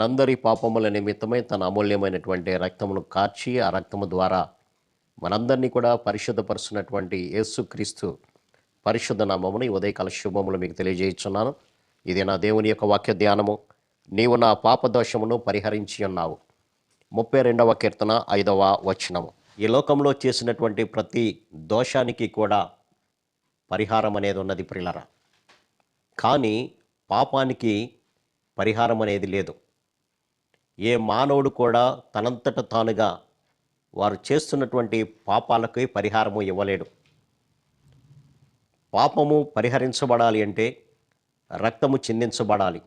మనందరి పాపముల నిమిత్తమై తన అమూల్యమైనటువంటి రక్తమును కార్చి ఆ రక్తము ద్వారా మనందరినీ కూడా పరిశుద్ధపరుస్తున్నటువంటి యేసుక్రీస్తు పరిశుద్ధ నామమును ఈ ఉదయకాల శుభములు మీకు తెలియజేస్తున్నాను. ఇది నా దేవుని యొక్క వాక్య ధ్యానము. నీవు నా పాపదోషమును పరిహరించి ఉన్నావు. ముప్పై రెండవ కీర్తన ఐదవ వచనము. ఈ లోకంలో చేసినటువంటి ప్రతి దోషానికి కూడా పరిహారం అనేది ఉన్నది ప్రిలరా. కానీ పాపానికి పరిహారం అనేది లేదు. ఏ మానవుడు కూడా తనంతట తానుగా వారు చేస్తున్నటువంటి పాపాలకి పరిహారము ఇవ్వలేడు. పాపము పరిహరించబడాలి అంటే రక్తము చిందించబడాలి.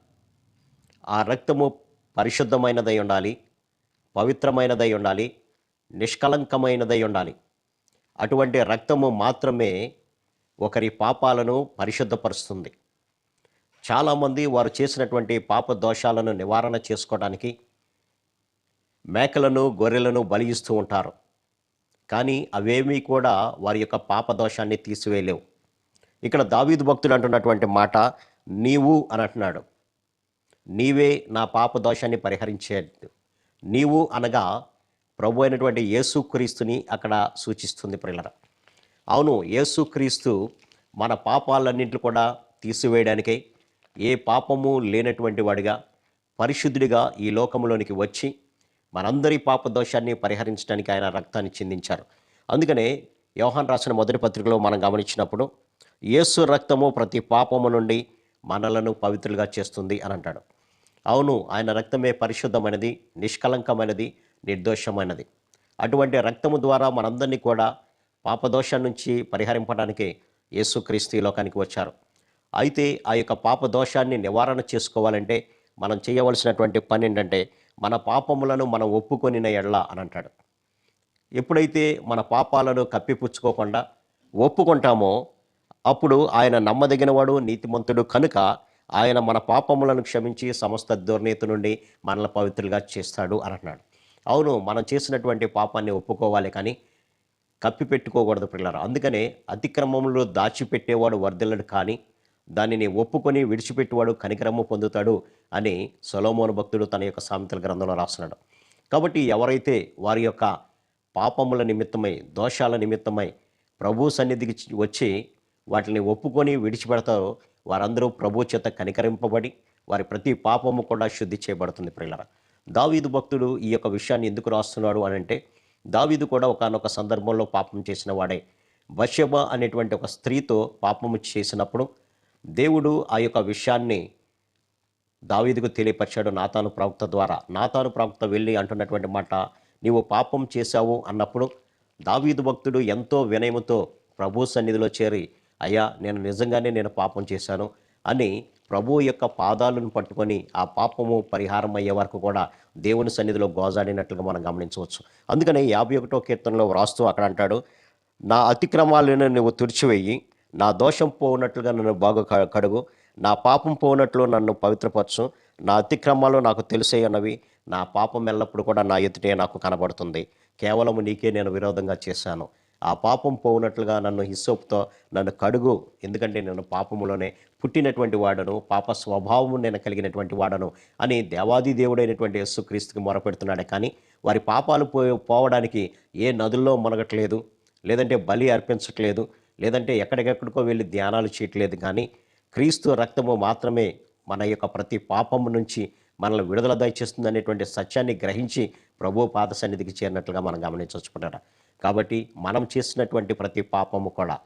ఆ రక్తము పరిశుద్ధమైనదై ఉండాలి పవిత్రమైనదై ఉండాలి నిష్కలంకమైనదై ఉండాలి. అటువంటి రక్తము మాత్రమే ఒకరి పాపాలను పరిశుద్ధపరుస్తుంది. చాలామంది వారు చేసినటువంటి పాప దోషాలను నివారణ చేసుకోవడానికి మేకలను గొర్రెలను బలి ఇస్తూ ఉంటారు. కానీ అవేమీ కూడా వారి యొక్క పాప దోషాన్ని తీసివేయలేవు. ఇక్కడ దావీదు భక్తుడు అంటున్నటువంటి మాట నీవు అని అంటున్నాడు. నీవే నా పాప దోషాన్ని నీవు అనగా ప్రభు అయినటువంటి యేసుక్రీస్తుని అక్కడ సూచిస్తుంది ప్రిల్లర అవును యేసుక్రీస్తు మన పాపాలన్నింటిని కూడా తీసివేయడానికై ఏ పాపము లేనటువంటి వాడిగా పరిశుద్ధుడిగా ఈ లోకంలోనికి వచ్చి మనందరి పాపదోషాన్ని పరిహరించడానికి ఆయన రక్తాన్ని చిందించారు. అందుకనే యోహాన్ రాసిన మొదటి పత్రికలో మనం గమనించినప్పుడు యేసు రక్తము ప్రతి పాపము నుండి మనలను పవిత్రులుగా చేస్తుంది అని అంటాడు. అవును ఆయన రక్తమే పరిశుద్ధమైనది నిష్కలంకమైనది నిర్దోషమైనది. అటువంటి రక్తము ద్వారా మనందరినీ కూడా పాపదోషం నుంచి పరిహరింపడానికి యేసుక్రీస్తు ఈ లోకానికి వచ్చారు. అయితే ఆ యొక్క పాపదోషాన్ని నివారణ చేసుకోవాలంటే మనం చేయవలసినటువంటి పని ఏంటంటే మన పాపములను మనం ఒప్పుకొనిన ఎడల అని అంటాడు. ఎప్పుడైతే మన పాపాలను కప్పిపుచ్చుకోకుండా ఒప్పుకుంటామో అప్పుడు ఆయన నమ్మదగినవాడు నీతిమంతుడు కనుక ఆయన మన పాపములను క్షమించి సమస్త దుర్నీతి నుండి మనల్ని పవిత్రులుగా చేస్తాడు అని అన్నాడు అవును మనం చేసినటువంటి పాపాన్ని ఒప్పుకోవాలి కానీ కప్పిపెట్టుకోకూడదు పిల్లలు అందుకనే అతిక్రమంలో దాచిపెట్టేవాడు వర్ధిల్లడు కానీ దానిని ఒప్పుకొని విడిచిపెట్టేవాడు కనికరము పొందుతాడు అని సొలోమోను భక్తుడు తన యొక్క సామెతల గ్రంథంలో రాస్తున్నాడు. కాబట్టి ఎవరైతే వారి యొక్క పాపముల నిమిత్తమై దోషాల నిమిత్తమై ప్రభు సన్నిధికి వచ్చి వాటిని ఒప్పుకొని విడిచిపెడతారో వారందరూ ప్రభు చేత కనికరింపబడి వారి ప్రతి పాపము కూడా శుద్ధి చేయబడుతుంది ప్రియులరా. దావీదు భక్తుడు ఈ యొక్క విషయాన్ని ఎందుకు రాస్తున్నాడు అని అంటే దావీదు కూడా ఒకనొక సందర్భంలో పాపం చేసిన వాడే. బషబ అనేటువంటి ఒక స్త్రీతో పాపము చేసినప్పుడు దేవుడు ఆ యొక్క విషయాన్ని దావీదుకు తెలియపరిచాడు నాతాను ప్రవక్త ద్వారా. నాతాను ప్రవక్త వెళ్ళి అంటున్నటువంటి మాట నీవు పాపం చేశావు అన్నప్పుడు దావీదు భక్తుడు ఎంతో వినయముతో ప్రభు సన్నిధిలో చేరి అయ్యా నేను నిజంగానే నేను పాపం చేశాను అని ప్రభు యొక్క పాదాలను పట్టుకొని ఆ పాపము పరిహారం అయ్యే వరకు కూడా దేవుని సన్నిధిలో గోజాడినట్లుగా మనం గమనించవచ్చు. అందుకని యాభై ఒకటో కీర్తనలో వ్రాస్తూ అక్కడ అంటాడు నా అతిక్రమాలను నువ్వు తుడిచివేయి నా దోషం పోనట్లుగా నన్ను బాగు కడుగు. నా పాపం పోనట్లు నన్ను పవిత్రపరచు. నా అతిక్రమాలు నాకు తెలిసే అన్నవి నా పాపం ఎల్లప్పుడు కూడా నా ఎదుటే నాకు కనబడుతుంది. కేవలం నీకే నేను విరోధంగా చేశాను. ఆ పాపం పోనట్లుగా నన్ను హిస్సోపుతో నన్ను కడుగు. ఎందుకంటే నేను పాపములోనే పుట్టినటువంటి వాడను. పాప స్వభావము నేను కలిగినటువంటి వాడను అని దేవాది దేవుడైనటువంటి యేసుక్రీస్తుకి మొరపెడుతున్నాడే. కానీ వారి పాపాలు పో పోవడానికి ఏ నదుల్లో మునగట్లేదు. లేదంటే బలి అర్పించట్లేదు. లేదంటే ఎక్కడికెక్కడికో వెళ్ళి ధ్యానాలు చేయట్లేదు కానీ క్రీస్తు రక్తము మాత్రమే మన యొక్క ప్రతి పాపము నుంచి మనల్ని విడుదల దయచేస్తుంది అనేటువంటి సత్యాన్ని గ్రహించి ప్రభు పాద సన్నిధికి చేరినట్లుగా మనం గమనించవచ్చుకుంటారా కాబట్టి మనం చేసినటువంటి ప్రతి పాపము కూడా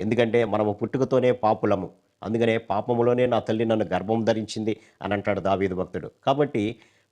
ఎందుకంటే మనము పుట్టుకతోనే పాపులము అందుకనే పాపములోనే నా తల్లి నన్ను గర్భం ధరించింది అని అంటాడు దావీదు భక్తుడు. కాబట్టి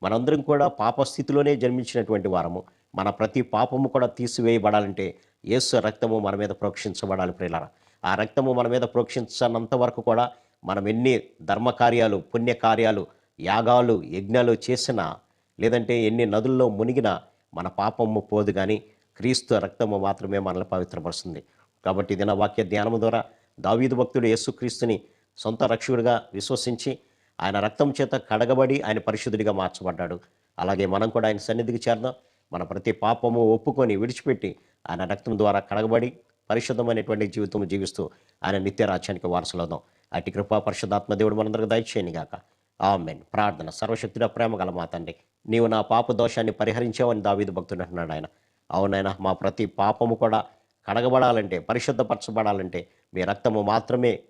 మనందరం కూడా పాప స్థితిలోనే జన్మించినటువంటి వారము. మన ప్రతి పాపము కూడా తీసివేయబడాలంటే యేసు రక్తము మన మీద ప్రోక్షించబడాలి ప్రియులారా. ఆ రక్తము మన మీద ప్రోక్షించనంత వరకు కూడా మనం ఎన్ని ధర్మకార్యాలు పుణ్యకార్యాలు యాగాలు యజ్ఞాలు చేసినా లేదంటే ఎన్ని నదుల్లో మునిగినా మన పాపము పోదు కానీ క్రీస్తు రక్తము మాత్రమే మనల్ని పవిత్రపరుస్తుంది. కాబట్టి ఇది నా వాక్య ధ్యానము ద్వారా దావీదు భక్తుడు యేసుక్రీస్తుని సొంత రక్షకుడిగా విశ్వసించి ఆయన రక్తం చేత కడగబడి ఆయన పరిశుద్ధుడిగా మార్చబడ్డాడు. అలాగే మనం కూడా ఆయన సన్నిధికి చేరదాం. మన ప్రతి పాపము ఒప్పుకొని విడిచిపెట్టి ఆయన రక్తం ద్వారా కడగబడి పరిశుద్ధమైనటువంటి జీవితం జీవిస్తూ ఆయన నిత్య రాజ్యానికి వారసులవుదాం. అటు కృపా పరిశుద్ధాత్మ దేవుడు మనందరికి దయచేయని గాక. ఆమెన్. ప్రార్థన సర్వశక్తుడ ప్రేమ గల మా తండ్రి నీవు నా పాప దోషాన్ని పరిహరించావని దావీదు భక్తుడు అంటున్నాడు ఆయన. అవునైనా మా ప్రతి పాపము కూడా కడగబడాలంటే పరిశుద్ధపరచబడాలంటే మీ రక్తము మాత్రమే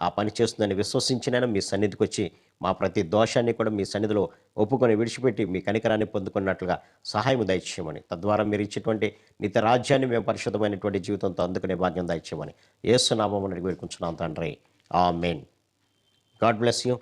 ఆ పని చేస్తుందని విశ్వసించినైనా మీ సన్నిధికి వచ్చి మా ప్రతి దోషాన్ని కూడా మీ సన్నిధిలో ఒప్పుకొని విడిచిపెట్టి మీ కనికరాన్ని పొందుకున్నట్లుగా సహాయం దయచేయమని. తద్వారా మీరు ఇచ్చేటువంటి నిత్య రాజ్యాన్ని మేము పరిశుద్ధమైనటువంటి జీవితంతో అందుకునే భాగ్యం దయచేయమని. అని వేడుకుంటున్నాం తండ్రి. ఆ మెయిన్ గాడ్ బ్లెస్ యూ.